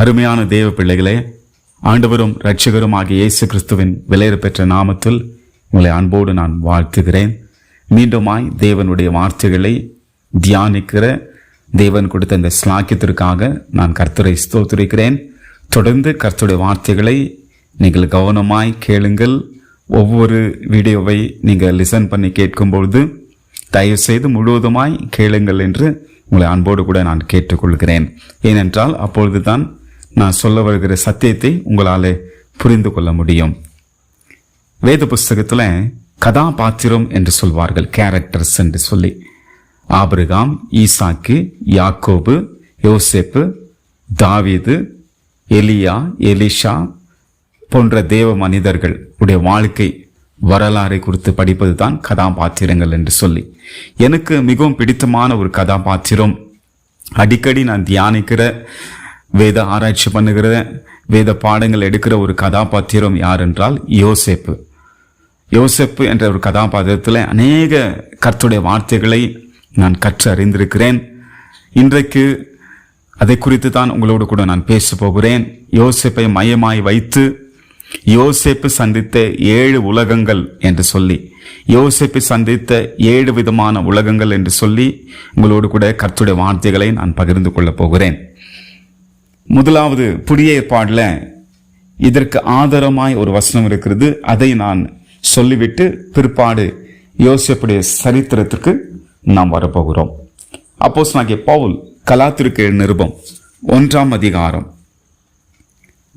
அருமையான தேவ பிள்ளைகளே ஆண்டவரும் இரட்சகரும் ஆகிய இயேசு கிறிஸ்துவின் விலையிற பெற்ற நாமத்தில் உங்களை அன்போடு நான் வாழ்த்துகிறேன். மீண்டுமாய் தேவனுடைய வார்த்தைகளை தியானிக்கிற தேவன் கொடுத்த இந்த ஸ்லாக்கியத்திற்காக நான் கர்த்தரை ஸ்தோத்திருக்கிறேன். தொடர்ந்து கர்த்தருடைய வார்த்தைகளை நீங்கள் கவனமாய் கேளுங்கள். ஒவ்வொரு வீடியோவை நீங்கள் லிசன் பண்ணி கேட்கும்பொழுது தயவு செய்து முழுவதுமாய் கேளுங்கள் என்று உங்களை அன்போடு கூட நான் கேட்டுக்கொள்கிறேன். ஏனென்றால் அப்பொழுதுதான் நான் சொல்ல வருகிற சத்தியத்தை உங்களால் புரிந்து கொள்ள முடியும். வேத புஸ்தகத்தில் கதாபாத்திரம் என்று சொல்வார்கள் கேரக்டர்ஸ் என்று சொல்லி. ஆபிரகாம் ஈசாக்கு யாக்கோபு யோசேப்பு தாவீது எலியா எலிஷா போன்ற தேவ மனிதர்கள் உடைய வாழ்க்கை வரலாறை குறித்து படிப்பது தான் கதாபாத்திரங்கள் என்று சொல்லி. எனக்கு மிகவும் பிடித்தமான ஒரு கதாபாத்திரம். அடிக்கடி நான் தியானிக்கிற வேத ஆராய்ச்சி பண்ணுகிற வேத பாடங்கள் எடுக்கிற ஒரு கதாபாத்திரம் யார் என்றால் யோசேப்பு. யோசப்பு என்ற ஒரு கதாபாத்திரத்தில் அநேக கர்த்துடைய வார்த்தைகளை நான் கற்று அறிந்திருக்கிறேன். இன்றைக்கு அதை குறித்து தான் உங்களோடு கூட நான் பேச போகிறேன். யோசிப்பை மையமாய் வைத்து யோசேப்பு சந்தித்த ஏழு உலகங்கள் என்று சொல்லி யோசிப்பு சந்தித்த ஏழு விதமான உலகங்கள் என்று சொல்லி உங்களோடு கூட கர்த்துடைய வார்த்தைகளை நான் பகிர்ந்து கொள்ளப் போகிறேன். முதலாவது புதிய ஏற்பாடில் இதற்கு ஆதாரமாய் ஒரு வசனம் இருக்கிறது. அதை நான் சொல்லிவிட்டு பிற்பாடு யோசிப்புடைய சரித்திரத்திற்கு நாம் வரப்போகிறோம். அப்போஸ் நாகிய பவுல் கலாத்திற்கு நிருபம் ஒன்றாம் அதிகாரம்.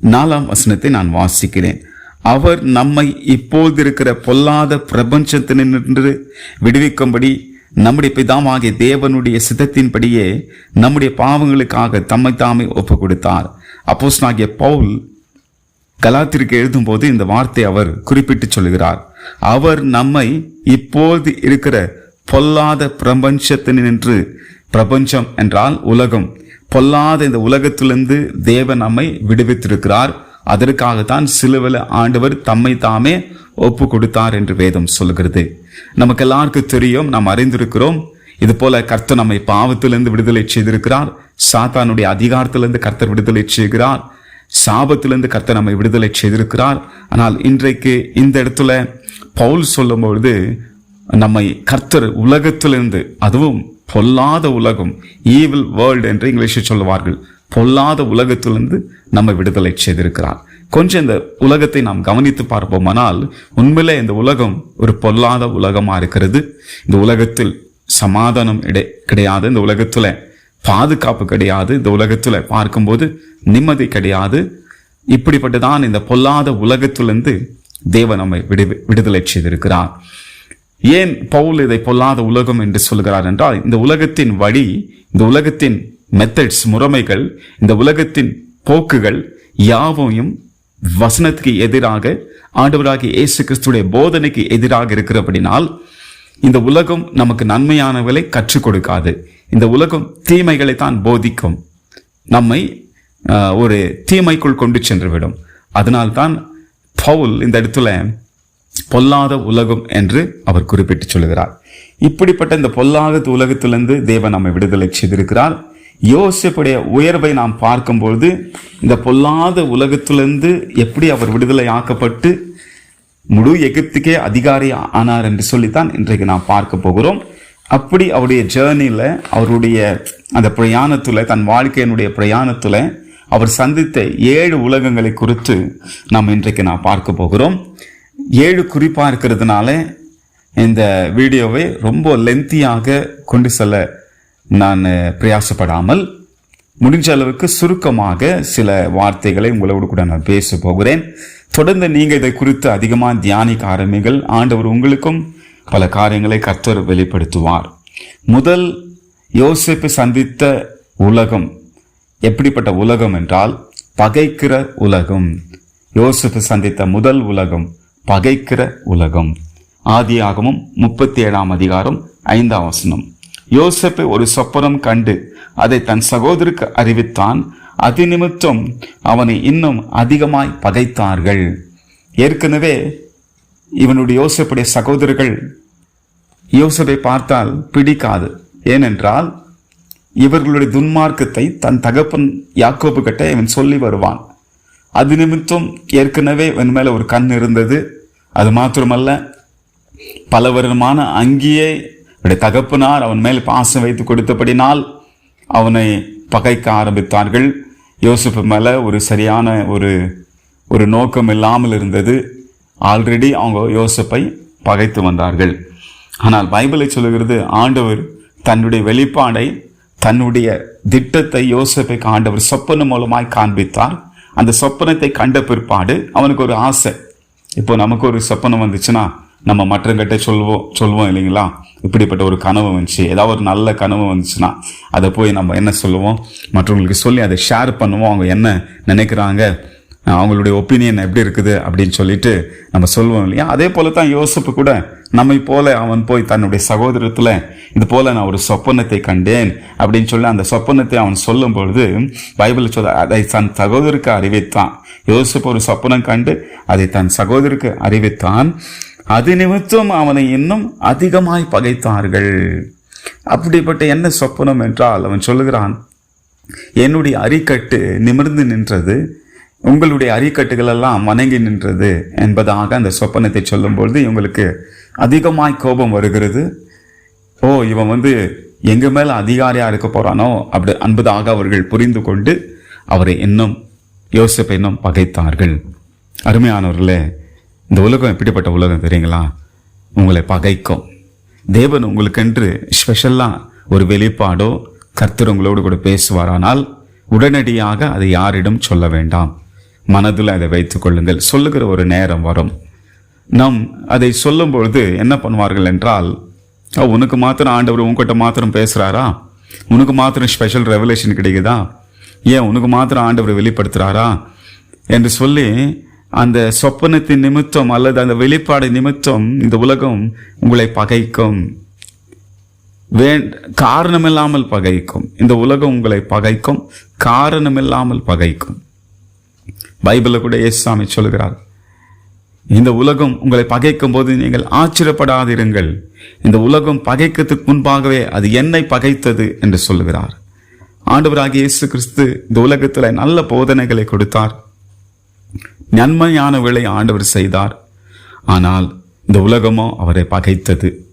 நாலாம் வசனத்தை நான் வாசிக்கிறேன். அவர் நம்மை இப்போது இருக்கிற பொல்லாத பிரபஞ்சத்தினின்று விடுவிக்கும்படி நம்முடைய பிதாவாகிய தேவனுடைய சித்தத்தின்படியே நம்முடைய பாவங்களுக்காக தம்மை தாமே ஒப்பு கொடுத்தார் அப்போஸ் ஆகிய பவுல் கலாத்திற்கு எழுதும்போது இந்த வார்த்தை அவர் குறிப்பிட்டு சொல்கிறார் அவர் நம்மை இப்போது இருக்கிற பொல்லாத பிரபஞ்சத்தினின்று பிரபஞ்சம் என்றால் உலகம் பொல்லாத இந்த உலகத்திலிருந்து தேவன் நம்மை விடுவித்திருக்கிறார். அதற்காகத்தான் சிலுவில ஆண்டவர் தம்மை தாமே ஒப்பு கொடுத்தார் என்று வேதம் சொல்கிறது நமக்கு எல்லாருக்கும் தெரியும் நாம் அறிந்திருக்கிறோம். இது போல கர்த்தர் நம்மை பாவத்திலிருந்து விடுதலை செய்திருக்கிறார். சாத்தானுடைய அதிகாரத்திலிருந்து கர்த்தர் விடுதலை செய்கிறார். சாபத்திலிருந்து கர்த்தர் நம்மை விடுதலை செய்திருக்கிறார். ஆனால் இன்றைக்கு இந்த இடத்துல பவுல் சொல்லும்பொழுது நம்மை கர்த்தர் உலகத்திலிருந்து அதுவும் பொல்லாத உலகம் ஈவில் வேர்ல்டு என்று இங்கிலீஷில் சொல்லுவார்கள். பொல்லாத உலகத்திலிருந்து நம்ம விடுதலை செய்திருக்கிறார். கொஞ்சம் இந்த உலகத்தை நாம் கவனித்து பார்ப்போமானால் உண்மையிலே இந்த உலகம் ஒரு பொல்லாத உலகமா இருக்கிறது. இந்த உலகத்தில் சமாதானம் இடை கிடையாது. இந்த உலகத்துல பாதுகாப்பு கிடையாது. இந்த உலகத்துல பார்க்கும்போது நிம்மதி கிடையாது. இப்படிப்பட்டதான் இந்த பொல்லாத உலகத்திலிருந்து தேவன் நம்மை விடு விடுதலை செய்திருக்கிறார். ஏன் பவுல் இதை பொல்லாத உலகம் என்று சொல்கிறார் என்றால் இந்த உலகத்தின் வழி இந்த உலகத்தின் மெத்தட்ஸ் முறைமைகள் இந்த உலகத்தின் போக்குகள் யாவையும் வசனத்துக்கு எதிராக ஆண்டவராகிய இயேசு கிறிஸ்துடைய போதனைக்கு எதிராக இருக்கிறபடினால் இந்த உலகம் நமக்கு நன்மையானவர்களை கற்றுக் கொடுக்காது. இந்த உலகம் தீமைகளை தான் போதிக்கும். நம்மை ஒரு தீமைக்குள் கொண்டு சென்று விடும் அதனால்தான் பவுல் இந்த இடத்துல பொல்லாத உலகம் என்று அவர் குறிப்பிட்டு சொல்கிறார் இப்படிப்பட்ட இந்த பொல்லாத உலகத்திலிருந்து தேவன் நம்மை விடுதலை செய்திருக்கிறார். யோசிப்புடைய உயர்வை நாம் பார்க்கும்பொழுது இந்த பொல்லாத உலகத்திலிருந்து எப்படி அவர் விடுதலை ஆக்கப்பட்டு முழு எகிப்துக்கே அதிகாரி ஆனார் என்று சொல்லித்தான் இன்றைக்கு நாம் பார்க்க போகிறோம். அப்படி அவருடைய ஜேர்னியில் அவருடைய அந்த பிரயாணத்தில் தன் வாழ்க்கையினுடைய பிரயாணத்தில் அவர் சந்தித்த ஏழு உலகங்களை குறித்து நாம் இன்றைக்கு நாம் பார்க்க போகிறோம். ஏழு குறிப்பாக இருக்கிறதுனால இந்த வீடியோவை ரொம்ப லென்த்தியாக கொண்டு செல்ல நான் பிரயாசப்படாமல் முடிஞ்ச அளவுக்கு சுருக்கமாக சில வார்த்தைகளை உங்களோடு கூட நான் பேச போகிறேன். தொடர்ந்து நீங்கள் இதை குறித்து அதிகமாக தியானிக்க ஆரம்பிங்கள். ஆண்டவர் உங்களுக்கும் பல காரியங்களை கர்த்தர் வெளிப்படுத்துவார். முதல் யோசிப்பு சந்தித்த உலகம் எப்படிப்பட்ட உலகம் என்றால் பகைக்கிற உலகம். யோசிப்பு சந்தித்த முதல் உலகம் பகைக்கிற உலகம். ஆதியாகமும் முப்பத்தி ஏழாம் அதிகாரம் ஐந்தாம் வசனம். யோசப்பை ஒரு சொப்பனம் கண்டு அதை தன் சகோதருக்கு அறிவித்தான். அது நிமித்தம் அவனை இன்னும் அதிகமாய் பகைத்தார்கள். ஏற்கனவே இவனுடைய யோசப்புடைய சகோதரர்கள் யோசப்பை பார்த்தால் பிடிக்காது. ஏனென்றால் இவர்களுடைய துன்மார்க்கத்தை தன் தகப்பன் யாக்கோபு கிட்ட இவன் சொல்லி வருவான். அது நிமித்தம் ஏற்கனவே இவன் மேல ஒரு கண் இருந்தது. அது மாத்திரமல்ல பல வருடமான அங்கேயே அவருடைய தகப்பனார் அவன் மேல் பாசம் வைத்து கொடுத்தபடினால் அவனை பகைக்க ஆரம்பித்தார்கள். யோசிப்பு மேல ஒரு சரியான ஒரு ஒரு நோக்கம் இல்லாமல் இருந்தது. ஆல்ரெடி அவங்க யோசிப்பை பகைத்து வந்தார்கள். ஆனால் பைபிளை சொல்லுகிறது ஆண்டவர் தன்னுடைய வெளிப்பாடை தன்னுடைய திட்டத்தை யோசிப்பை ஆண்டவர் சொப்பனம் மூலமாய் காண்பித்தார். அந்த சொப்பனத்தை கண்ட பிற்பாடு அவனுக்கு ஒரு ஆசை. இப்போ நமக்கு ஒரு சொப்பனம் வந்துச்சுன்னா நம்ம மற்றங்கிட்ட சொல்வோம் சொல்வோம் இல்லைங்களா? இப்படிப்பட்ட ஒரு கனவு வந்துச்சு. ஏதாவது ஒரு நல்ல கனவு வந்துச்சுன்னா அதை போய் நம்ம என்ன சொல்லுவோம்? மற்றவங்களுக்கு சொல்லி அதை ஷேர் பண்ணுவோம். அவங்க என்ன நினைக்கிறாங்க? அவங்களுடைய ஒப்பீனியன் எப்படி இருக்குது அப்படின்னு சொல்லிட்டு நம்ம சொல்லுவோம் இல்லையா? அதே போல தான் யோசிப்பு கூட நம்மை போல அவன் போய் தன்னுடைய சகோதரத்தில் இது போல நான் ஒரு சொப்பனத்தை கண்டேன் அப்படின்னு சொல்லி அந்த சொப்பனத்தை அவன் சொல்லும் பொழுது பைபிள் சொல்ல அதை தன் சகோதரருக்கு அறிவித்தான். யோசிப்பு ஒரு சொப்பனம் கண்டு அதை தன் சகோதரருக்கு அறிவித்தான். அது நிமித்தம் அவனை இன்னும் அதிகமாய் பகைத்தார்கள். அப்படிப்பட்ட என்ன சொப்பனம் என்றால் அவன் சொல்லுகிறான் என்னுடைய அரிக்கட்டு நிமிர்ந்து நின்றது உங்களுடைய அரிக்கட்டுகள் எல்லாம் வணங்கி நின்றது என்பதாக அந்த சொப்பனத்தை சொல்லும்பொழுது இவங்களுக்கு அதிகமாய் கோபம் வருகிறது. ஓ இவன் வந்து எங்க மேல அதிகாரியா இருக்க போறானோ? அப்படி அன்பதாக அவர்கள் புரிந்து கொண்டு அவரை இன்னும் யோசிப்பை இன்னும் பகைத்தார்கள். அருமையானவர்களே இந்த உலகம் எப்படிப்பட்ட உலகம் தெரியுங்களா? உங்களை பகைக்கும். தேவன் உங்களுக்கென்று ஸ்பெஷலாக ஒரு வெளிப்பாடோ கர்த்தர் உங்களோடு கூட பேசுவாரானால் உடனடியாக அதை யாரிடம் சொல்ல வேண்டாம். மனதில் அதை வைத்துக் கொள்ளுங்கள். சொல்லுகிற ஒரு நேரம் வரும். நாம் அதை சொல்லும் பொழுது என்ன பண்ணுவார்கள் என்றால் உனக்கு மாத்திரம் ஆண்டவர் உங்ககிட்ட மாத்திரம் பேசுகிறாரா உனக்கு மாத்திரம் ஸ்பெஷல் ரெவலேஷன் கிடைக்குதா? ஏன் உனக்கு மாத்திரம் ஆண்டவர் வெளிப்படுத்துகிறாரா என்று சொல்லி அந்த சொப்பனத்தின் நிமித்தம் அல்லது அந்த வெளிப்பாடு நிமித்தம் இந்த உலகம் உங்களை பகைக்கும். வேண் காரணமில்லாமல் பகைக்கும். இந்த உலகம் உங்களை பகைக்கும் காரணமில்லாமல் பகைக்கும். பைபிளில் கூட இயேசுசாமி சொல்கிறார் இந்த உலகம் உங்களை பகைக்கும் போது நீங்கள் ஆச்சரியப்படாதிருங்கள். இந்த உலகம் பகைக்கிறதுக்கு முன்பாகவே அது என்னை பகைத்தது என்று சொல்லுகிறார். ஆண்டவராகிய இயேசு கிறிஸ்து இந்த உலகத்தில் நல்ல போதனைகளை கொடுத்தார். நன்மையான விலை ஆண்டவர் செய்தார். ஆனால் இந்த உலகமோ அவரை பகைத்தது.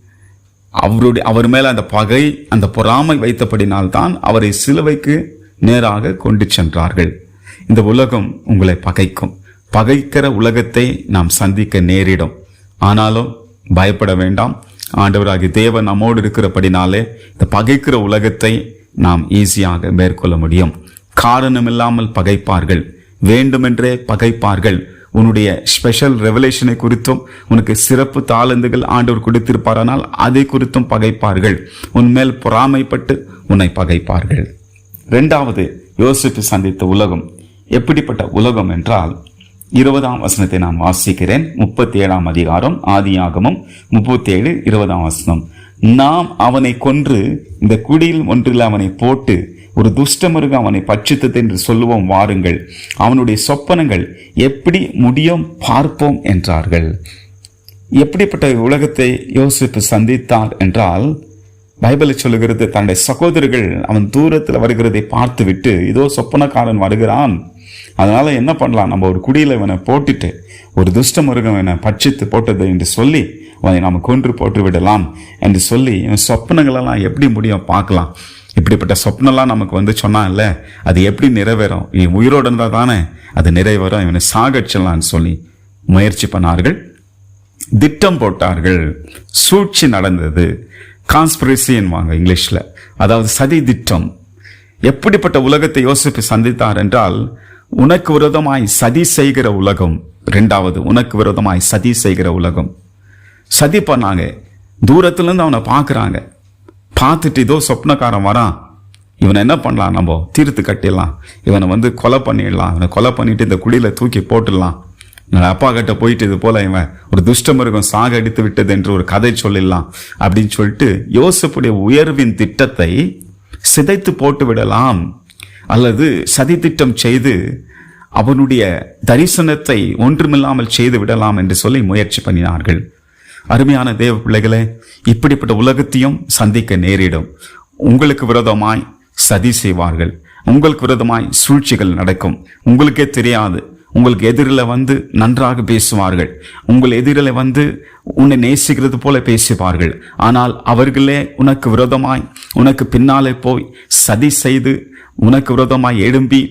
அவருடைய அவர் மேல அந்த பகை அந்த பொறாமை வைத்தபடினால்தான் அவரை சிலுவைக்கு நேராக கொண்டு சென்றார்கள். இந்த உலகம் உங்களை பகைக்கும். பகைக்கிற உலகத்தை நாம் சந்திக்க நேரிடும். ஆனாலும் பயப்பட வேண்டாம். ஆண்டவராகிய தேவன் நம்மோடு இருக்கிறபடினாலே இந்த பகைக்கிற உலகத்தை நாம் ஈஸியாக மேற்கொள்ள முடியும். காரணமில்லாமல் பகைப்பார்கள். வேண்டுமென்றே பகைப்பார்கள். உன்னுடைய ஸ்பெஷல் ரெவலேஷனை குறித்தும் உனக்கு சிறப்பு தாளந்துகள் ஆண்டவர் கொடுத்திருப்பாரானால் அதை குறித்தும் பகைப்பார்கள். உன்மேல் பொறாமைப்பட்டு உன்னை பகைப்பார்கள். ரெண்டாவது யோசிப்பு சந்தித்த உலகம். எப்படிப்பட்ட உலகம் என்றால் இருபதாம் வசனத்தை நான் வாசிக்கிறேன். முப்பத்தி ஏழாம் அதிகாரம் ஆதியாகமும் முப்பத்தி ஏழு இருபதாம் வசனம். நாம் அவனை கொன்று இந்த குடியில் ஒன்றில் அவனை போட்டு ஒரு துஷ்டமிருகம் அவனை பட்சித்தது என்று சொல்லுவோம் வாருங்கள். அவனுடைய சொப்பனங்கள் எப்படி முடியும் பார்ப்போம் என்றார்கள். எப்படிப்பட்ட உலகத்தை யோசிப்பு சந்தித்தார் என்றால் பைபிளை சொல்லுகிறது தன்னுடைய சகோதரர்கள் அவன் தூரத்தில் வருகிறதை பார்த்துவிட்டு இதோ சொப்பனக்காரன் வருகிறான். அதனால என்ன பண்ணலாம்? நம்ம ஒரு குடியில் இவனை போட்டுட்டு ஒரு துஷ்ட மிருகம் இவனை பட்சித்து போட்டது என்று சொல்லி அவனை நாம் கொன்று போட்டு விடலாம் என்று சொல்லி இவன் சொப்பனங்களெல்லாம் எப்படி முடியும் பார்க்கலாம். இப்படிப்பட்ட சொப்னெல்லாம் நமக்கு வந்து சொன்னான்ல அது எப்படி நிறைவேறும்? இவன் உயிரோடு இருந்தால் தானே அது நிறைவேறும். இவனை சாகச்சலான்னு சொல்லி முயற்சி பண்ணார்கள். திட்டம் போட்டார்கள். சூழ்ச்சி நடந்தது. கான்ஸ்பிரசின்வாங்க இங்கிலீஷில். அதாவது சதி திட்டம். எப்படிப்பட்ட உலகத்தை யோசிப்பு சந்தித்தார் என்றால் உனக்கு விரோதமாய் சதி செய்கிற உலகம். ரெண்டாவது உனக்கு விரோதமாய் சதி செய்கிற உலகம். சதி பண்ணாங்க. தூரத்துலேருந்து அவனை பார்க்குறாங்க. பார்த்துட்டு இதோ சொப்னக்காரன் வரான். இவனை என்ன பண்ணலாம் நம்ம? தீர்த்து கட்டிடலாம். இவனை வந்து கொலை பண்ணிடலாம். இவனை கொலை பண்ணிட்டு இந்த குடியில தூக்கி போட்டுடலாம். என்னோட அப்பா கிட்ட போயிட்டு இது போல இவன் ஒரு துஷ்டமிருகம் சாக அடித்து விட்டது என்று ஒரு கதை சொல்லிடலாம் அப்படின்னு சொல்லிட்டு யோசிப்புடைய உயர்வின் திட்டத்தை சிதைத்து போட்டு விடலாம் அல்லது சதி திட்டம் செய்து அவனுடைய தரிசனத்தை ஒன்றுமில்லாமல் செய்து விடலாம் என்று சொல்லி முயற்சி பண்ணினார்கள். அருமையான தேவ பிள்ளைகளே இப்படிப்பட்ட உலகத்தையும் சந்திக்க நேரிடும். உங்களுக்கு விரோதமாய் சதி செய்வார்கள். உங்களுக்கு விரோதமாய் சூழ்ச்சிகள் நடக்கும். உங்களுக்கே தெரியாது. உங்களுக்கு எதிரில் வந்து நன்றாக பேசுவார்கள். உங்கள் எதிரில் வந்து உன்னை நேசிக்கிறது போல பேசுவார்கள். ஆனால் அவர்களே உனக்கு விரோதமாய் உனக்கு பின்னாலே போய் சதி செய்து உனக்கு விரோதமாய் எழும்பி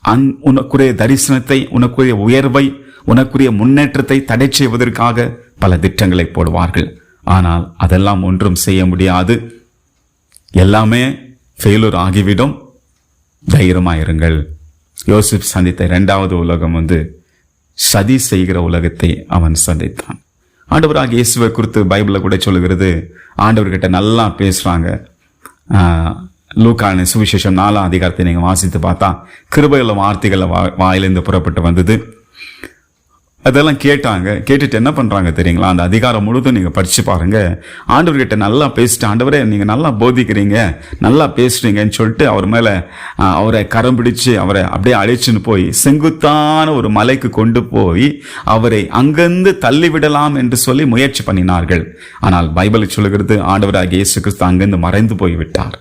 அந் உனக்குரிய தரிசனத்தை உனக்குரிய உயர்வை உனக்குரிய முன்னேற்றத்தை தடை செய்வதற்காக பல திட்டங்களை போடுவார்கள். ஆனால் அதெல்லாம் ஒன்றும் செய்ய முடியாது. எல்லாமே ஃபெயிலூர் ஆகிவிடும். தைரியமாயிருங்கள். யோசிப் சந்தித்த இரண்டாவது உலகம் வந்து சதி செய்கிற உலகத்தை அவன் சந்தித்தான். ஆண்டவராக இயேசுவை குறித்து பைபிளில் கூட சொல்லுகிறது. ஆண்டவர்கிட்ட நல்லா பேசுகிறாங்க லூக்கான சுவிசேஷம் நாலாம் அதிகாரத்தை நீங்கள் வாசித்து பார்த்தா கிருபையுள்ள வார்த்தைகளை வா- வாயிலிருந்து புறப்பட்டு வந்தது. அதெல்லாம் கேட்டாங்க. கேட்டுட்டு என்ன பண்ணுறாங்க தெரியுங்களா? அந்த அதிகாரம் முழுதும் நீங்கள் படித்து பாருங்கள் ஆண்டவர்கிட்ட நல்லா பேசிட்டு ஆண்டவரே நீங்கள் நல்லா போதிக்கிறீங்க. நல்லா பேசுகிறீங்கன்னு சொல்லிட்டு அவர் மேலே அவரை கரம் பிடிச்சு அவரை அப்படியே அழைச்சின்னு போய் செங்குத்தான ஒரு மலைக்கு கொண்டு போய் அவரை அங்கிருந்து தள்ளிவிடலாம் என்று சொல்லி முயற்சி பண்ணினார்கள். ஆனால் பைபிளை சொல்லுகிறது ஆண்டவராக இயேசு கிறிஸ்து அங்கிருந்து மறைந்து போய் விட்டார்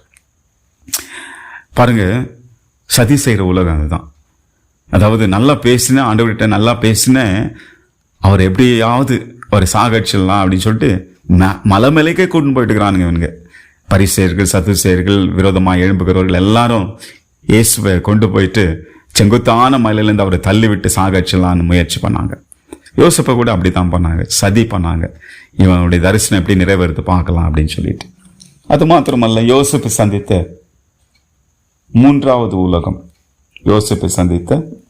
பாருங்க சதி செய்கிற உலகம் அதுதான். அதாவது நல்லா பேசினேன் ஆண்டவர்கிட்ட நல்லா பேசினேன் அவர் எப்படியாவது அவர் சாகடிச்சிடலாம் அப்படின்னு சொல்லிட்டு ம- மலை மேலேக்கே கூட்டின்னு போயிட்டுக்கிறானுங்க இவனுங்க. பரிசெயர்கள் சத்துசெயர்கள் விரோதமாக எழும்புகிறவர்கள் எல்லாரும் இயேசுவை கொண்டு போயிட்டு செங்குத்தான மலையிலேருந்து அவரை தள்ளிவிட்டு சாகடிச்சிடலான்னு முயற்சி பண்ணாங்க. யோசிப்பை கூட அப்படித்தான் பண்ணாங்க. சதி பண்ணாங்க. இவனுடைய தரிசனம் எப்படி நிறைவேறுத்து பார்க்கலாம் அப்படின்னு சொல்லிட்டு. அது மாத்திரமல்ல யோசிப்பு சந்தித்த மூன்றாவது உலகம். யோசிப்பு சந்தித்த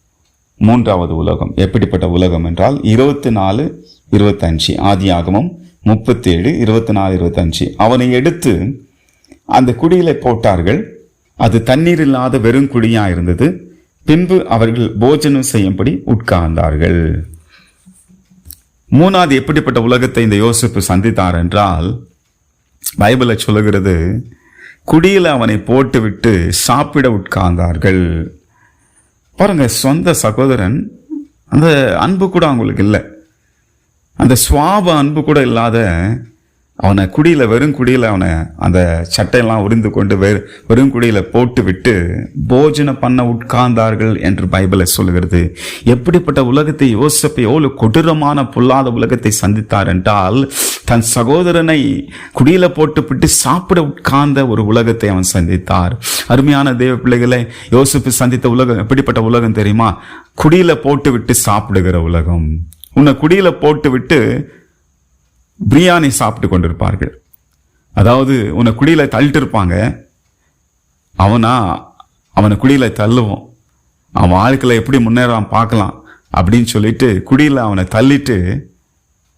மூன்றாவது உலகம். எப்படிப்பட்ட உலகம் என்றால் இருபத்தி நாலு இருபத்தஞ்சு ஆதி ஆகமம் முப்பத்தேழு இருபத்தி நாலு இருபத்தஞ்சு. அவனை எடுத்து அந்த குடியில போட்டார்கள். அது தண்ணீர் இல்லாத வெறும் குடியா இருந்தது. பின்பு அவர்கள் போஜனம் செய்யும்படி உட்கார்ந்தார்கள். மூணாவது எப்படிப்பட்ட உலகத்தை இந்த யோசிப்பு சந்தித்தார் என்றால் பைபிளை சொல்லுகிறது குடியில் அவனை போட்டுவிட்டு சாப்பிட உட்கார்ந்தார்கள். பாருங்கள் சொந்த சகோதரன் அந்த அன்பு கூட அவங்களுக்கு இல்லை. அந்த சுவாப அன்பு கூட இல்லாத அவனை குடியில் வெறும் குடியில் அவனை அந்த சட்டையெல்லாம் உரிந்து கொண்டு வெறு வெறும் குடியில் போட்டு விட்டு போஜனம் பண்ண உட்கார்ந்தார்கள் என்று பைபிளை சொல்லுகிறது. எப்படிப்பட்ட உலகத்தை யோசிப்பையோ கொடூரமான பொல்லாத உலகத்தை சந்தித்தார் என்றால் தன் சகோதரனை குடியில போட்டுவிட்டு சாப்பிட உட்கார்ந்த ஒரு உலகத்தை அவன் சந்தித்தார். அருமையான தேவ பிள்ளைகளை யோசிப்பு சந்தித்த உலகம் எப்படிப்பட்ட உலகம் தெரியுமா? குடியில போட்டு விட்டு சாப்பிடுகிற உலகம். உன்னை குடியில போட்டு விட்டு பிரியாணி சாப்பிட்டு கொண்டிருப்பார்கள். அதாவது உன்னை குடியில தள்ளிட்டு இருப்பாங்க அவனா அவனை குடியில தள்ளுவோம். அவன் வாழ்க்கையில் எப்படி முன்னேறான் பார்க்கலாம் அப்படின்னு சொல்லிட்டு குடியில் அவனை தள்ளிட்டு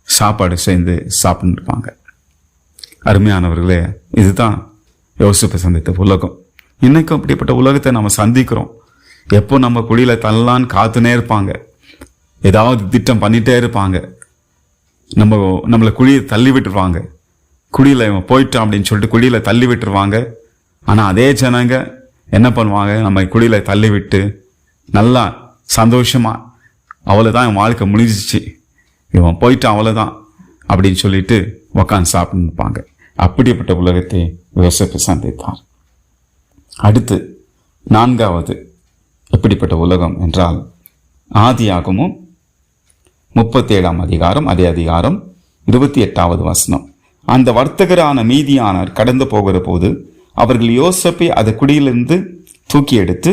சாப்பாடு சேர்ந்து சாப்பிட்டுருப்பாங்க. அருமையானவர்களே இதுதான் யோசிப்பை சந்தித்த உலகம். இன்னைக்கும் அப்படிப்பட்ட உலகத்தை நம்ம சந்திக்கிறோம். எப்போ நம்ம குடியில தள்ளலான்னு காத்துனே இருப்பாங்க. ஏதாவது திட்டம் பண்ணிட்டே இருப்பாங்க. நம்ம நம்மளை குழியை தள்ளி விட்டுருவாங்க. குழியில் இவன் போயிட்டான் அப்படின்னு சொல்லிட்டு குழியில் தள்ளி விட்டுருவாங்க. ஆனால் அதே ஜனங்க என்ன பண்ணுவாங்க? நம்ம குழியில் தள்ளி விட்டு நல்லா சந்தோஷமா அவ்வளோதான் என் வாழ்க்கை முடிஞ்சிச்சு. இவன் போயிட்டான் அவ்வளோதான் அப்படின்னு சொல்லிட்டு உக்காந்து சாப்பிட்டுப்பாங்க அப்படிப்பட்ட உலகத்தை யோசிப்பு சந்தித்தார். அடுத்து நான்காவது எப்படிப்பட்ட உலகம் என்றால் ஆதியாகமும் முப்பத்தி ஏழாம் அதிகாரம் அதே அதிகாரம் இருபத்தி எட்டாவது வசனம். அந்த வர்த்தகரான மீதியானார் கடந்து போகிற போது அவர்கள் யோசப்பை அது குடியிலிருந்து தூக்கி எடுத்து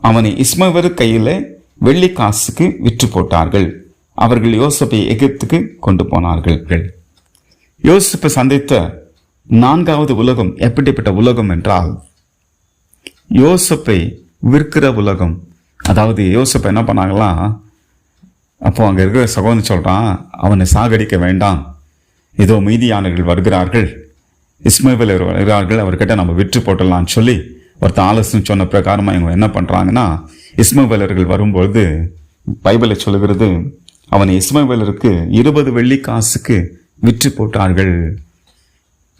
அவனை இஸ்மவர் கையில் வெள்ளி காசுக்கு விற்று போட்டார்கள். அவர்கள் யோசப்பை எகிப்துக்கு கொண்டு போனார்கள். யோசிப்பை சந்தித்த நான்காவது உலகம் எப்படிப்பட்ட உலகம் என்றால் யோசப்பை விற்கிற உலகம். அதாவது யோசப்பை என்ன பண்ணாங்களாம் அப்போ அங்கே இருக்கிற சகோதரன் சொல்கிறான் அவனை சாகடிக்க வேண்டாம். ஏதோ மீதியானவர்கள் வருகிறார்கள். இஸ்மவேல் வருகிறார்கள். அவர்கிட்ட நம்ம விற்று போட்டலாம்னு சொல்லி ஒருத்தன் ஆலோசனை சொன்ன பிரகாரமாக இவங்க என்ன பண்ணுறாங்கன்னா இஸ்மவேலர்கள் வரும்பொழுது பைபிளை சொல்லுகிறது அவனை இஸ்மவேலருக்கு இருபது வெள்ளி காசுக்கு விற்று போட்டார்கள்.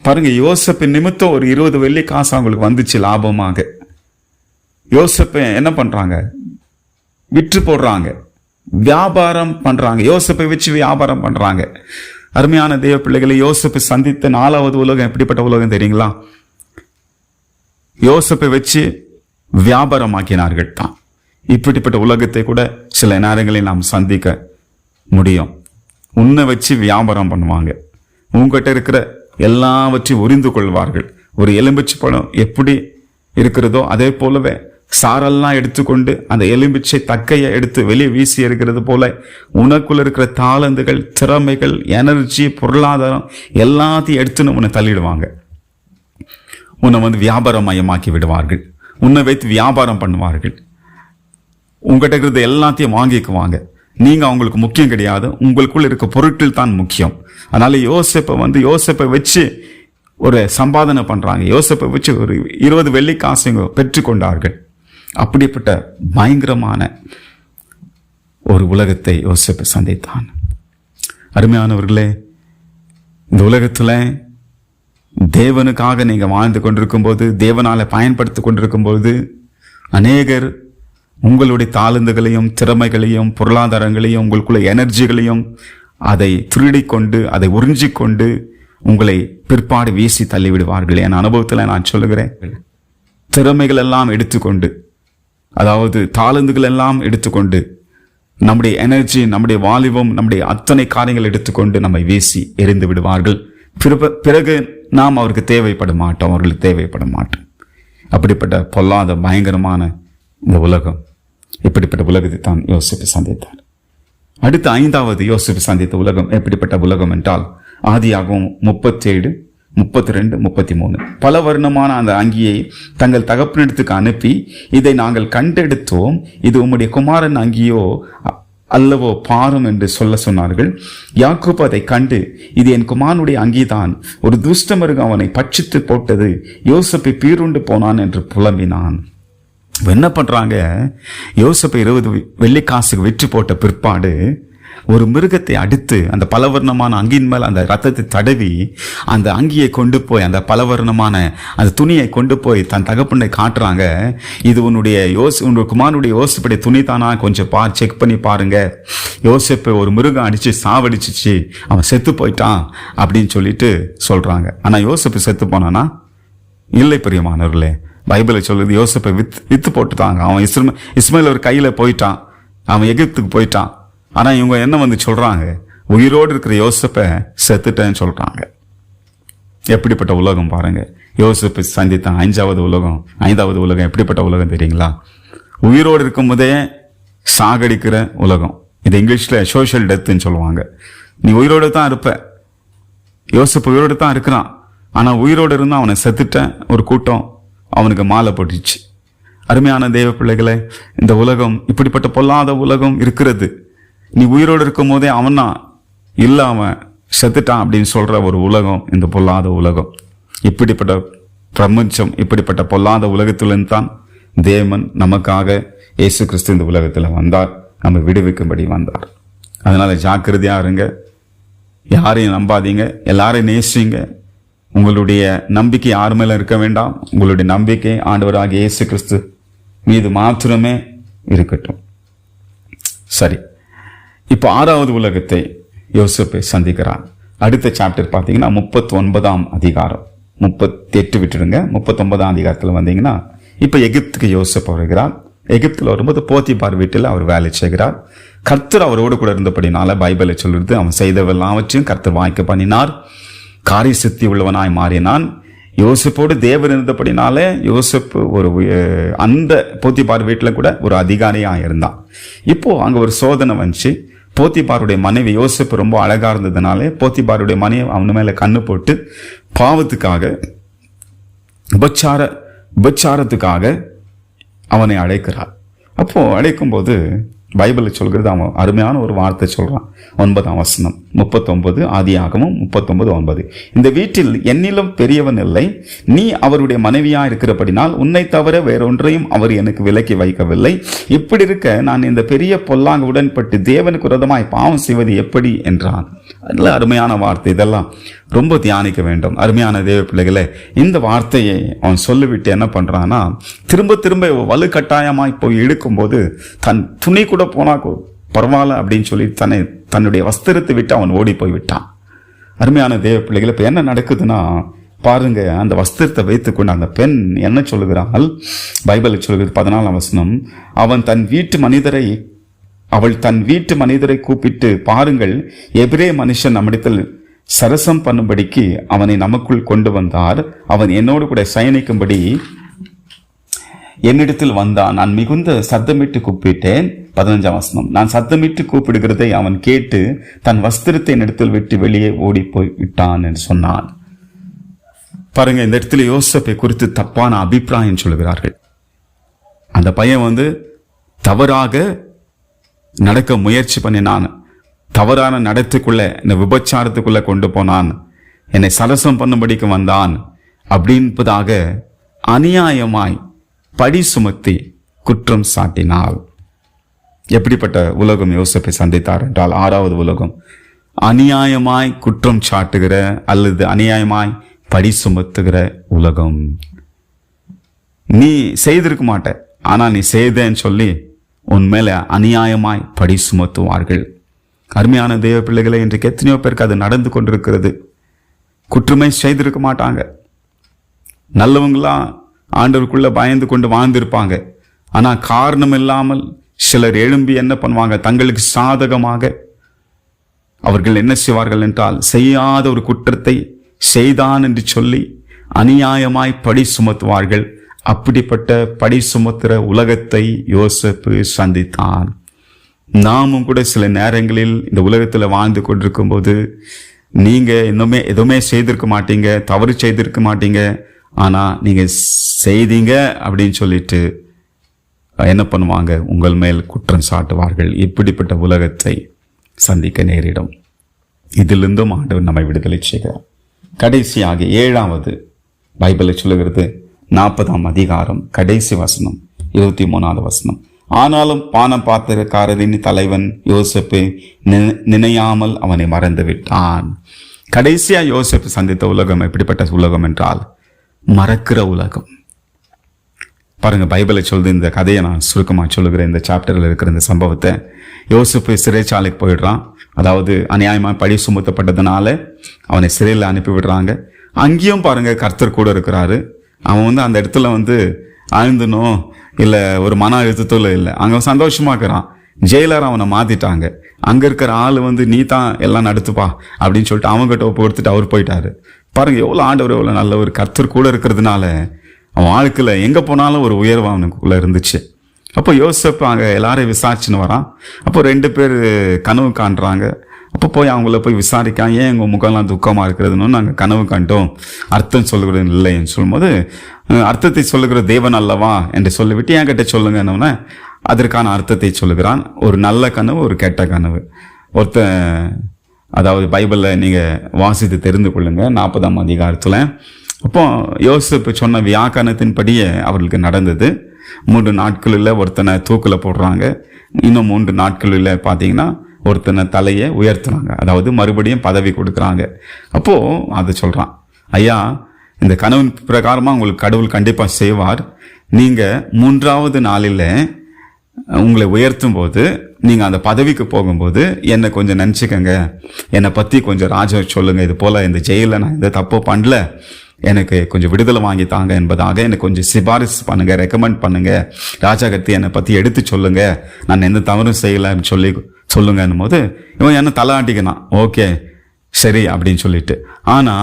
பாருங்க யோசப்பின் நிமித்தம் ஒரு இருபது வெள்ளி காசு அவங்களுக்கு வந்துச்சு லாபமாக. யோசப்பை என்ன பண்றாங்க? விற்று போடுறாங்க. வியாபாரம் பண்றாங்க. யோசப்பை வச்சு வியாபாரம் பண்றாங்க. அருமையான தெய்வ பிள்ளைகளை யோசப்பை சந்தித்த நாலாவது உலகம் எப்படிப்பட்ட உலகம் தெரியுங்களா? யோசப்பை வச்சு வியாபாரமாக்கினார்கள் தான். இப்படிப்பட்ட உலகத்தை கூட சில நேரங்களில் நாம் சந்திக்க முடியும். உன்னை வச்சு வியாபாரம் பண்ணுவாங்க. உங்ககிட்ட இருக்கிற எல்லாவற்றையும் உறிந்து கொள்வார்கள். ஒரு எலும்பிச்சு பழம் எப்படி இருக்கிறதோ அதே போலவே சாரெல்லாம் எடுத்துக்கொண்டு அந்த எலும்பிச்சை தக்கையை எடுத்து வெளியே வீசி இருக்கிறது போல உனக்குள்ள இருக்கிற தாளந்துகள் திறமைகள் எனர்ஜி பொருளாதாரம் எல்லாத்தையும் எடுத்துன்னு உன்னை தள்ளிடுவாங்க. உன்னை வந்து வியாபாரமயமாக்கி விடுவார்கள். உன்னை வைத்து வியாபாரம் பண்ணுவார்கள். உங்ககிட்ட இருக்கிறது எல்லாத்தையும் வாங்கிக்குவாங்க. நீங்கள் அவங்களுக்கு முக்கியம் கிடையாது. உங்களுக்குள்ள இருக்க பொருட்கள் தான் முக்கியம். அதனால் யோசிப்பை வந்து யோசிப்பை வச்சு ஒரு சம்பாதனை பண்ணுறாங்க யோசிப்பை வச்சு ஒரு இருபது வெள்ளி காசுங்க பெற்றுக்கொண்டார்கள். அப்படிப்பட்ட பயங்கரமான ஒரு உலகத்தை யோசிப்பை சந்தித்தான். அருமையானவர்களே இந்த உலகத்தில் தேவனுக்காக நீங்கள் வாழ்ந்து கொண்டிருக்கும் போது பயன்படுத்தி கொண்டிருக்கும் போது அநேகர் உங்களுடைய தாளந்துகளையும் திறமைகளையும் பொருளாதாரங்களையும் உங்களுக்குள்ள எனர்ஜிகளையும் அதை திருடிக் கொண்டு அதை உறிஞ்சிக்கொண்டு உங்களை பிற்பாடு வீசி தள்ளிவிடுவார்கள் என் அனுபவத்தில் நான் சொல்லுகிறேன். திறமைகள் எல்லாம் எடுத்துக்கொண்டு அதாவது தாளந்துகள் எல்லாம் எடுத்துக்கொண்டு நம்முடைய எனர்ஜி நம்முடைய வாலிபம் நம்முடைய அத்தனை காரியங்கள் எடுத்துக்கொண்டு நம்மை வீசி எரிந்து விடுவார்கள். பிறகு நாம் அவருக்கு தேவைப்பட மாட்டோம் அவர்களுக்கு தேவைப்பட மாட்டோம். அப்படிப்பட்ட பொல்லாத பயங்கரமான இந்த உலகம். இப்படிப்பட்ட உலகத்தை தான் யோசிப்பு சந்தித்தார். அடுத்த ஐந்தாவது யோசிப்பு சந்தித்த உலகம் எப்படிப்பட்ட உலகம் என்றால் ஆதியாகவும் முப்பத்தேழு முப்பத்தி ரெண்டு முப்பத்தி மூணு பல வருணமான அந்த அங்கியை தங்கள் தகப்பனிடத்துக்கு அனுப்பி இதை நாங்கள் கண்டெடுத்தோம். இது உம்முடைய குமாரன் அங்கியோ அ- அல்லவோ பாரும் என்று சொல்ல சொன்னார்கள். யாக்கோப் அதை கண்டு இது என் குமாரனுடைய அங்கிதான். ஒரு துஷ்டமருக அவனை பட்சித்து போட்டது. யோசப்பை பீருண்டு போனான் என்று புலம்பினான். என்ன பண்ணுறாங்க யோசப்பை இருபது வெள்ளிக்காசுக்கு வெற்றி போட்ட பிற்பாடு ஒரு மிருகத்தை அடித்து அந்த பலவர்ணமான அங்கின் மேல் அந்த ரத்தத்தை தடவி அந்த அங்கியை கொண்டு போய் அந்த பலவர்ணமான அந்த துணியை கொண்டு போய் தன் தகப்பனை காட்டுறாங்க. இது உன்னுடைய யோசி உன்னுடைய குமாரனுடைய யோசிப்படி துணி தானா? கொஞ்சம் பா செக் பண்ணி பாருங்க. யோசிப்பை ஒரு மிருகம் அடித்து சாவடிச்சிச்சு. அவன் செத்து போயிட்டான் அப்படின்னு சொல்லிட்டு சொல்கிறாங்க ஆனால் யோசிப்பு செத்து போனானா? இல்லை பிரியமானவர்களே. பைபிளை சொல்லுது யோசிப்பை வித் வித்து போட்டுட்டாங்க. அவன் இஸ்ம இஸ்மையில் ஒரு கையில் போயிட்டான். அவன் எகிப்துக்கு போயிட்டான். ஆனால் இவங்க என்ன வந்து சொல்கிறாங்க உயிரோடு இருக்கிற யோசிப்பை செத்துட்டேன்னு சொல்கிறாங்க எப்படிப்பட்ட உலகம் பாருங்க. யோசிப்பை சந்தித்தான். அஞ்சாவது உலகம் ஐந்தாவது உலகம் எப்படிப்பட்ட உலகம் தெரியுங்களா? உயிரோடு இருக்கும் போதே சாகடிக்கிற உலகம். இது இங்கிலீஷில் சோஷியல் டெத்துன்னு சொல்லுவாங்க. நீ உயிரோடு தான் இருப்ப. யோசிப்பு உயிரோடு தான் இருக்கிறான். ஆனால் உயிரோடு இருந்தால் அவனை செத்துட்டேன் ஒரு கூட்டம் அவனுக்கு மாலை போட்டுச்சு. அருமையான தெய்வ பிள்ளைகளை இந்த உலகம் இப்படிப்பட்ட பொல்லாத உலகம் இருக்கிறது. நீ உயிரோடு இருக்கும் போதே அவனா இல்லாமல் செத்துட்டான் அப்படின்னு சொல்கிற ஒரு உலகம் இந்த பொல்லாத உலகம். இப்படிப்பட்ட பிரபஞ்சம் இப்படிப்பட்ட பொல்லாத உலகத்திலிருந்து தான் தேவன் நமக்காக இயேசு கிறிஸ்து இந்த உலகத்தில் வந்தார். நம்ம விடுவிக்கும்படி வந்தார். அதனால் ஜாக்கிரதையா இருங்க. யாரையும் நம்பாதீங்க. எல்லாரையும் நேசிங்க. உங்களுடைய நம்பிக்கை யார் மேல இருக்க வேண்டாம்? உங்களுடைய நம்பிக்கை ஆண்டவராக இயேசு கிறிஸ்து மீது மாத்திரமே இருக்கட்டும். சரி. இப்போ ஆறாவது உலகத்தை யோசிப்பை சந்திக்கிறார். அடுத்த சாப்டர் பார்த்தீங்கன்னா முப்பத்தி ஒன்பதாம் அதிகாரம். முப்பத்தி எட்டு விட்டுடுங்க. முப்பத்தொன்பதாம் அதிகாரத்தில் வந்தீங்கன்னா இப்போ எகிப்துக்கு யோசிப்பு வருகிறார். எகிப்தில் வரும்போது போத்திபார் வீட்டில் அவர் வேலை செய்கிறார். கர்த்தர் அவரோடு கூட இருந்தபடினால பைபிளை சொல்கிறது அவன் செய்தவெல்லாவற்றையும் கர்த்தர் வாய்க்க பண்ணினார். காரியசித்தி உள்ளவனாய் மாறினான் யோசிப்போடு தேவன் இருந்தபடினாலே யோசிப்பு ஒரு அந்த போத்திபார் வீட்டில் கூட ஒரு அதிகாரியாக இருந்தான். இப்போ அங்கே ஒரு சோதனை வந்துச்சு. போத்திபாருடைய மனைவி யோசிப்பு ரொம்ப அழகாக இருந்ததுனாலே போத்திபாருடைய மனைவி அவன் மேலே கண்ணு போட்டு பாவத்துக்காக உபச்சார உபச்சாரத்துக்காக அவனை அழைக்கிறார் அப்போது அழைக்கும்போது பைபிளில் சொல்கிறது அவன் அருமையான ஒரு வார்த்தை சொல்கிறான் ஒன்பதாம் வசனம். முப்பத்தொன்பது ஆதியாகமும் முப்பத்தொன்பது ஒன்பது. இந்த வீட்டில் என்னிலும் பெரியவன் இல்லை. நீ அவருடைய மனைவியாக இருக்கிறபடினால் உன்னை தவிர வேறொன்றையும் அவர் எனக்கு விலக்கி வைக்கவில்லை. இப்படி இருக்க நான் இந்த பெரிய பொல்லாங்க உடன்பட்டு தேவனுக்கு விரோதமாய் பாவம் செய்வது எப்படி? என்றான். நல்ல அருமையான வார்த்தை இதெல்லாம். ரொம்ப தியானிக்க வேண்டும். அருமையான தேவ பிள்ளைகளே இந்த வார்த்தையை அவன் சொல்லிவிட்டு என்ன பண்ணுறான்னா திரும்ப திரும்ப வலுக்கட்டாயமாக போய் இழுக்கும்போது தன் துணி கூட போனால் பரவாயில்ல அப்படின்னு சொல்லி தன்னை தன்னுடைய வஸ்திரத்தை விட்டு அவன் ஓடி போய் விட்டான். அருமையான தேவ பிள்ளைகள் இப்போ என்ன நடக்குதுன்னா பாருங்க அந்த வஸ்திரத்தை வைத்துக்கொண்டு அந்த பெண் என்ன சொல்லுகிறாள்? பைபிளில் சொல்கிறது பதினாலாம் வசனம் அவன் தன் வீட்டு மனிதரை அவள் தன் வீட்டு மனிதரை கூப்பிட்டு பாருங்கள் எபிரே மனுஷன் நம்மிடத்தில் சரசம் பண்ணும்படிக்கு அவனை நமக்குள் கொண்டு வந்தார். அவன் என்னோடு கூட சயனிக்கும்படி என்னிடத்தில் வந்தான். நான் மிகுந்த சத்தமிட்டு கூப்பிட்டேன். பதினஞ்சாம் வசனம். நான் சத்தமிட்டு கூப்பிடுகிறதை அவன் கேட்டு தன் வஸ்திரத்தை என்னிடத்தில் விட்டு வெளியே ஓடி போய் விட்டான் என்று சொன்னான். பாருங்க இந்த இடத்துல யோசப்பை குறித்து தப்பான அபிப்பிராயம் சொல்கிறார்கள் அந்த பையன் வந்து தவறாக நடக்க முயற்சி பண்ணினான் தவறான நடத்துக்குள்ள இந்த விபச்சாரத்துக்குள்ள கொண்டு போனான். என்னை சரசம் பண்ணும்படிக்கு வந்தான். அப்படின்பதாக அநியாயமாய் படி சுமத்தி குற்றம் சாட்டினாள். எப்படிப்பட்ட உலகம் யோசிப்பை சந்தித்தார் என்றால் ஆறாவது உலகம். அநியாயமாய் குற்றம் சாட்டுகிற அல்லது அநியாயமாய் படி சுமத்துகிற உலகம். நீ செய்திருக்க மாட்ட. ஆனால் நீ செய்தேன்னு சொல்லி உன் மேல அநியாயமாய் படி சுமத்துவார்கள். அருமையான தெய்வ பிள்ளைகளை இன்றைக்கு எத்தனையோ பேருக்கு அது நடந்து கொண்டிருக்கிறது. குற்றமே செய்திருக்க மாட்டாங்க. நல்லவங்களாம் ஆண்டவருக்குள்ள பயந்து கொண்டு வாழ்ந்திருப்பாங்க. ஆனா காரணம் இல்லாமல் சிலர் எழும்பி என்ன பண்ணுவாங்க? தங்களுக்கு சாதகமாக அவர்கள் என்ன செய்வார்கள் என்றால் செய்யாத ஒரு குற்றத்தை செய்தான் என்று சொல்லி அநியாயமாய் படி சுமத்துவார்கள். அப்படிப்பட்ட படி சுமத்துற உலகத்தை யோசப்பு சந்தித்தான். நாமும் கூட சில நேரங்களில் இந்த உலகத்தில் வாழ்ந்து கொண்டிருக்கும் போது நீங்கள் இன்னுமே எதுவுமே செய்திருக்க மாட்டீங்க தவறு செய்திருக்க மாட்டீங்க ஆனால் நீங்கள் செய்தீங்க அப்படின்னு சொல்லிட்டு என்ன பண்ணுவாங்க? உங்கள் மேல் குற்றம் சாட்டுவார்கள். இப்படிப்பட்ட உலகத்தை சந்திக்க நேரிடும். இதிலிருந்தும் ஆண்டவர் நம்மை விடுதலை செய்கிறார். கடைசியாக ஏழாவது பைபிளை சொல்லுகிறது நாற்பதாம் அதிகாரம் கடைசி வசனம் இருபத்தி மூணாவது வசனம். ஆனாலும் பானம் பாத்திரக்காரரின் தலைவன் யோசப்பு நினை- நினையாமல் அவனை மறந்து விட்டான் கடைசியா யோசப்பு சந்தித்த உலகம் எப்படிப்பட்ட உலகம் என்றால் மறக்கிற உலகம். பாருங்க பைபிளை சொல்லுது இந்த கதையை நான் சுருக்கமாக சொல்லுகிறேன் இந்த சாப்டரில் இருக்கிற இந்த சம்பவத்தை. யோசிப்பு சிறைச்சாலைக்கு போயிடுறான். அதாவது அநியாயமாக பழி சுமத்தப்பட்டதுனால அவனை சிறையில் அனுப்பி விடுறாங்க அங்கேயும் பாருங்க கர்த்தர் கூட இருக்கிறாரு. அவன் வந்து அந்த இடத்துல வந்து ஆழ்ந்தனோ இல்லை ஒரு மன அழுத்தத்தோ இல்லை அங்கே சந்தோஷமாக இருக்கிறான். ஜெயிலர் அவனை மாத்திட்டாங்க. அங்கே இருக்கிற ஆள் வந்து நீ தான் எல்லாம் நடத்துப்பா அப்படின்னு சொல்லிட்டு அவங்ககிட்ட ஒப்பு கொடுத்துட்டு அவர் போயிட்டாரு. பாருங்க எவ்வளோ ஆண்டவர் எவ்வளோ நல்ல ஒரு கர்த்தர் கூட இருக்கிறதுனால அவன் வாழ்க்கையில் எங்கே போனாலும் ஒரு உயர்வு அவனுக்குள்ளே இருந்துச்சு. அப்போ யோசப் அங்கே எல்லாரையும் விசாரிச்சுன்னு வரான். அப்போ ரெண்டு பேர் கனவு காண்றாங்க. அப்போ போய் அவங்கள போய் விசாரிக்கான் ஏன் உங்கள் முகம்லாம் துக்கமாக இருக்கிறதுன்னு நாங்கள் கனவு கண்டோம். அர்த்தம் சொல்லுகிறது இல்லைன்னு சொல்லும்போது அர்த்தத்தை சொல்லுகிற தேவன் அல்லவா? என்று சொல்லிவிட்டு என் சொல்லுங்க சொல்லுங்கன்னு அதற்கான அர்த்தத்தை சொல்லுகிறான். ஒரு நல்ல கனவு ஒரு கெட்ட கனவு. ஒருத்தன் அதாவது பைபிளில் நீங்கள் வாசித்து தெரிந்து கொள்ளுங்கள் நாற்பதாம் அதிகாரத்தில். அப்போ யோசிப்பு சொன்ன வியாக்கரணத்தின்படியே அவர்களுக்கு நடந்தது. மூன்று நாட்களில் ஒருத்தனை தூக்கில் போடுறாங்க. இன்னும் மூன்று நாட்களில் பார்த்தீங்கன்னா ஒருத்தனை தலையை உயர்த்துறாங்க. அதாவது மறுபடியும் பதவி கொடுக்குறாங்க. அப்போது அதை சொல்கிறான் ஐயா இந்த கனவின் பிரகாரமாக உங்களுக்கு கடவுள் கண்டிப்பாக செய்வார். நீங்கள் மூன்றாவது நாளில் உங்களை உயர்த்தும் போது நீங்கள் அந்த பதவிக்கு போகும்போது என்னை கொஞ்சம் நினச்சிக்கங்க. என்னை பற்றி கொஞ்சம் ராஜா சொல்லுங்கள் இது போல் இந்த ஜெயிலில் நான் இந்த தப்போ பண்ணல. எனக்கு கொஞ்சம் விடுதலை வாங்கி தாங்க என்பதாக எனக்கு கொஞ்சம் சிபாரிசு பண்ணுங்க ரெக்கமெண்ட் பண்ணுங்க. ராஜா கத்தி என்னை பத்தி எடுத்து சொல்லுங்க. நான் எந்த தவறும் செய்யலைன்னு சொல்லி சொல்லுங்கன்னும் போது இவன் என்ன தலையாட்டிக்கணும் ஓகே சரி அப்படின்னு சொல்லிட்டு. ஆனா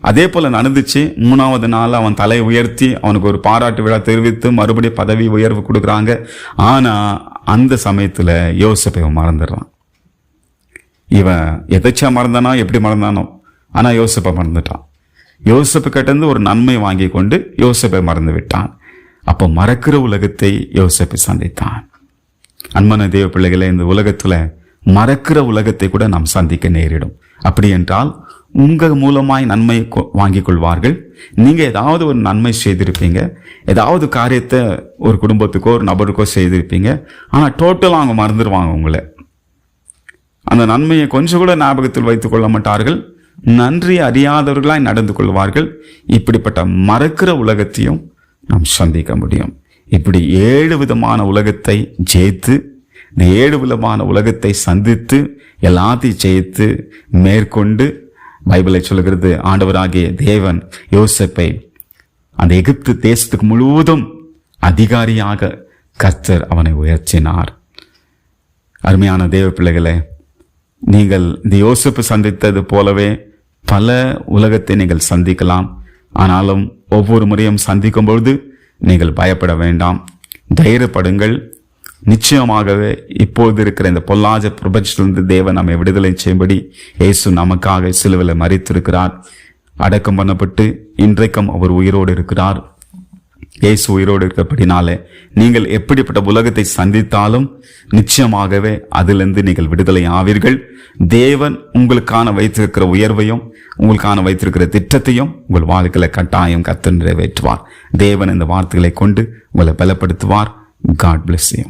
அதே போல நடந்துச்சு. மூணாவது நாள் அவன் தலையை உயர்த்தி அவனுக்கு ஒரு பாராட்டு விழா தெரிவித்து மறுபடியும் பதவி உயர்வு கொடுக்குறாங்க. ஆனா அந்த சமயத்துல யோசிப்பை இவன் மறந்துடுறான். இவன் எதாச்சும் மறந்தானா எப்படி மறந்தானோ. ஆனா யோசிப்பை மறந்துட்டான். யோசப்பு கிட்டேருந்து ஒரு நன்மை வாங்கி கொண்டு யோசப்பை மறந்து விட்டான் அப்போ மறக்கிற உலகத்தை யோசப்பை சந்தித்தான். அன்பான தேவ பிள்ளைகளை இந்த உலகத்தில் மறக்கிற உலகத்தை கூட நாம் சந்திக்க நேரிடும். அப்படி என்றால் உங்கள் மூலமாய் நன்மை கொ- வாங்கிக் கொள்வார்கள் நீங்கள் ஏதாவது ஒரு நன்மை செய்திருப்பீங்க. ஏதாவது காரியத்தை ஒரு குடும்பத்துக்கோ ஒரு நபருக்கோ செய்திருப்பீங்க. ஆனால் டோட்டலாக அவங்க மறந்துடுவாங்க உங்களை. அந்த நன்மையை கொஞ்சம் கூட ஞாபகத்தில் வைத்துக் கொள்ள மாட்டார்கள். நன்றி அறியாதவர்களாய் நடந்து கொள்வார்கள். இப்படிப்பட்ட மறக்கிற உலகத்தையும் நாம் சந்திக்க முடியும். இப்படி ஏழு விதமான உலகத்தை ஜெயித்து இந்த ஏழு விதமான உலகத்தை சந்தித்து எல்லாத்தையும் ஜெயித்து மேற்கொண்டு பைபிளை சொல்லுகிறது ஆண்டவராகிய தேவன் யோசப்பை அந்த எகிப்து தேசத்துக்கு முழுவதும் அதிகாரியாக கர்த்தர் அவனை உயர்த்தினார். அருமையான தேவ பிள்ளைகளை நீங்கள் இந்த யோசிப்பு சந்தித்தது போலவே பல உலகத்தை நீங்கள் சந்திக்கலாம். ஆனாலும் ஒவ்வொரு முறையும் சந்திக்கும் பொழுது நீங்கள் பயப்பட வேண்டாம். தைரியப்படுங்கள். நிச்சயமாகவே இப்போது இருக்கிற இந்த பொல்லாத பிரபஞ்சத்திலிருந்து தேவன் நம்மை விடுதலை செய்யும்படி இயேசு நமக்காக சிலுவில மறித்திருக்கிறார் அடக்கம் பண்ணப்பட்டு இன்றைக்கும் அவர் உயிரோடு இருக்கிறார். இயேசு உயிரோடு இருக்கப்படினாலே நீங்கள் எப்படிப்பட்ட உலகத்தை சந்தித்தாலும் நிச்சயமாகவே அதிலிருந்து நீங்கள் விடுதலை ஆவீர்கள். தேவன் உங்களுக்கான வைத்திருக்கிற உயர்வையும் உங்களுக்கான வைத்திருக்கிற திட்டத்தையும் உங்கள் வாழ்க்கையில கட்டாயம் கத்து நிறைவேற்றுவார். தேவன் இந்த வார்த்தைகளை கொண்டு உங்களை பலப்படுத்துவார். God bless you